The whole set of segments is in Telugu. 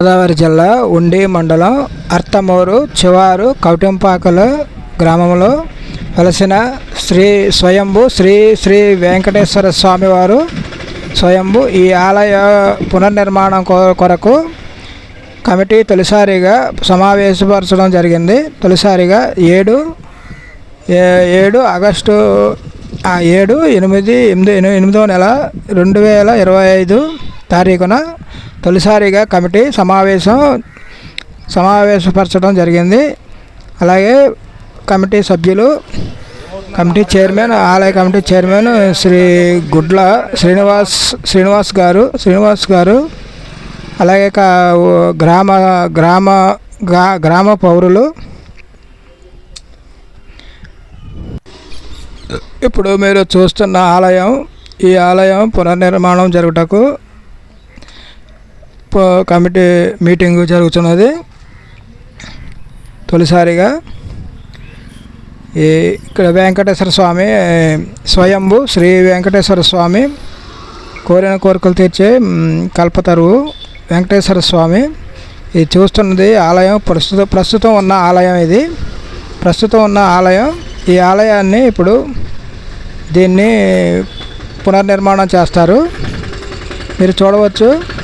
గోదావరి జిల్లా ఉండి మండలం అర్తమూరు చివారు కౌటంపాకలు గ్రామంలో వెలసిన శ్రీ స్వయంభు శ్రీ శ్రీ వెంకటేశ్వర స్వామివారు స్వయంభు ఈ ఆలయ పునర్నిర్మాణం కొ- కొరకు కమిటీ తొలిసారిగా సమావేశపరచడం జరిగింది. తొలిసారిగా ఏడు ఏ- ఏడు ఆగస్టు ఏడు ఎనిమిది ఎనిమిది ఎనిమిదో నెల రెండు వేల ఇరవై ఐదు తారీఖున తొలిసారిగా కమిటీ సమావేశం సమావేశపరచడం జరిగింది. అలాగే కమిటీ సభ్యులు కమిటీ చైర్మన్ ఆలయ కమిటీ చైర్మన్ శ్రీ గుడ్ల శ్రీనివాస్ శ్రీనివాస్ గారు శ్రీనివాస్ గారు అలాగే కా- గ్రామ గ్రామ గ్రామ పౌరులు. ఇప్పుడు మీరు చూస్తున్న ఆలయం ఈ ఆలయం పునర్నిర్మాణం జరుగుటకు కమిటీ మీటింగ్ జరుగుతున్నది. తొలిసారిగా ఈ ఇక్కడ వెంకటేశ్వర స్వామి స్వయంభు శ్రీ వెంకటేశ్వర స్వామి కోరిన కోరికలు తీర్చే కల్పతరువు వెంకటేశ్వర స్వామి. ఇది చూస్తున్నది ఆలయం. ప్రస్తుతం ప్రస్తుతం ఉన్న ఆలయం ఇది. ప్రస్తుతం ఉన్న ఆలయం. ఈ ఆలయాన్ని ఇప్పుడు దీన్ని పునర్నిర్మాణం చేస్తారు. మీరు చూడవచ్చు.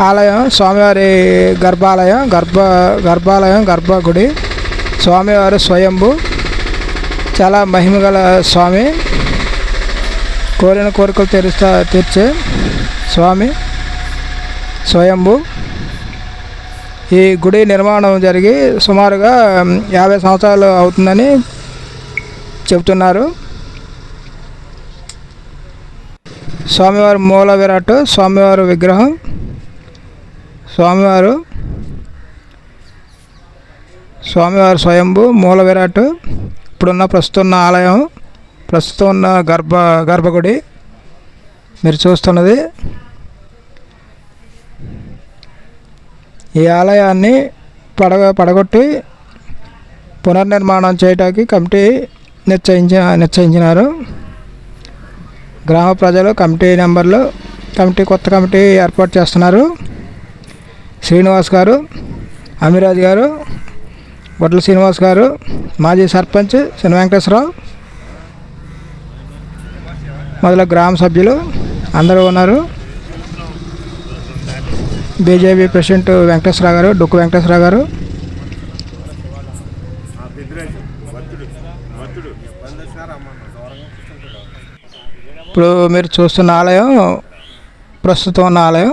ఆలయం స్వామివారి గర్భాలయం గర్భ గర్భాలయం గర్భగుడి. స్వామివారు స్వయంభు. చాలా మహిమగల స్వామి. కోరిన కోరికలు తెరుస్తా తీర్చే స్వామి. స్వయంభు. ఈ గుడి నిర్మాణం జరిగి సుమారుగా యాభై సంవత్సరాలు అవుతుందని చెబుతున్నారు. స్వామివారి మూల విరాట్ స్వామివారి విగ్రహం. స్వామివారు స్వామివారి స్వయంభు మూల విరాట్. ఇప్పుడున్న ప్రస్తుతం ఉన్న ఆలయం ప్రస్తుతం ఉన్న గర్భ గర్భగుడి మీరు చూస్తున్నది. ఈ ఆలయాన్ని పడగ పడగొట్టి పునర్నిర్మాణం చేయడానికి కమిటీ నిశ్చయించ నిశ్చయించినారు. గ్రామ ప్రజలు కమిటీ నెంబర్లు కమిటీ కొత్త కమిటీ ఏర్పాటు చేస్తున్నారు. శ్రీనివాస్ గారు అమిరాజ్ గారు బొట్ల శ్రీనివాస్ గారు మాజీ సర్పంచ్ శని వెంకటేశ్వరరావు మొదల గ్రామ సభ్యులు అందరూ ఉన్నారు. బీజేపీ ప్రెసిడెంట్ వెంకటేశ్వరరావు గారు డొక్కు వెంకటేశ్వరరావు గారు. ఇప్పుడు మీరు చూస్తున్న ఆలయం ప్రస్తుతం ఉన్న ఆలయం.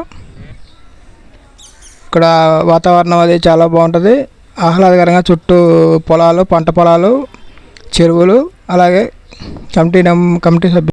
ఇక్కడ వాతావరణం అది చాలా బాగుంటుంది. ఆహ్లాదకరంగా చుట్టూ పొలాలు పంట పొలాలు చెరువులు అలాగే కమిటీ కమిటీ సభ్యులు